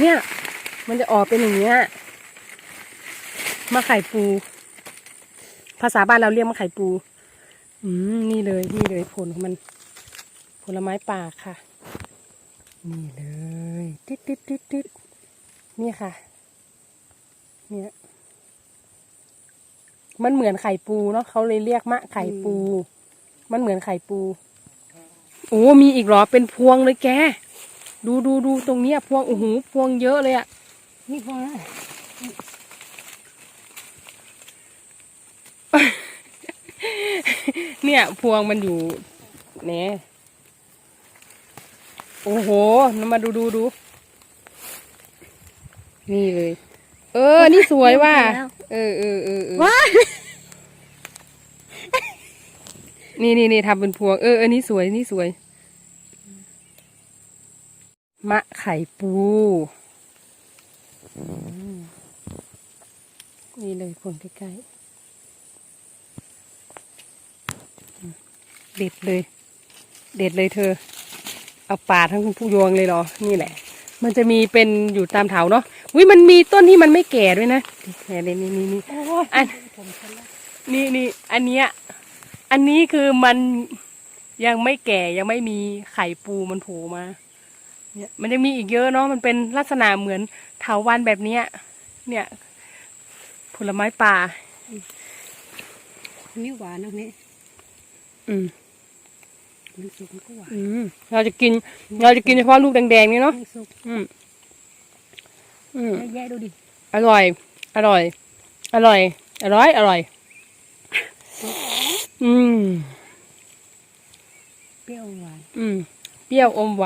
เนี่ย มันจะออกเป็นอย่างเงี้ยมะไข่ปู ภาษาบ้านเราเรียกมะไข่ปู อืมนี่เลย นี่เลยผลของมัน ผลไม้ป่าค่ะ นี่เลยติดติดติดติดนี่ค่ะ เนี่ยมันเหมือนไข่ปูเนาะเขาเลยเรียกมะไข่ปู มันเหมือนไข่ปู โอ้มีอีกเหรอเป็นพวงเลยแก ดูดูดูตรงเนี้ยพวงโอ้โหพวงเยอะเลยอะนี่พอแล้วเนี่ย พวงมันอยู่เนี่ยโอ้โหนำมาดูดูดู นี่เลย เออ นี่สวยว่ะ เออเออเออเออว้านี่นี่นี่ทำเป็นพวง เออเออนี่สวย นี่สวย มะไข่ปูอืมนี่เลยพวงใกล้ๆอืมเด็ดเลย เด็ดเลยเธอ เอาปาดทั้งผู้ยวงเลยเหรอ นี่แหละ มันจะมีเป็นอยู่ตามเถาเนาะวิมันมีต้นที่มันไม่แก่ด้วยนะแก่เลยนี่นี่นี่โอ้ยอันผมฉันละนี่นี่อันเนี้ย อันนี้คือมันยังไม่แก่ยังไม่มีไข่ปูมันโผล่มา เนี่ยมันจะมีอีกเยอะเนาะมันเป็นลักษณะเหมือนเถาวันแบบเนี้ยเนี่ย ผลไม้ป่านี่หวานนะนี่อืมมันสุกมันก็หวานอืมเราจะกิน เราจะกินเฉพาะลูกแดงๆนี่เนาะมันสุกอืมอืมแย่ๆดูดิอร่อย อร่อย อร่อย อร่อย อร่อย อืม เปรี้ยวหวาน อืม เปรี้ยวอมหวาน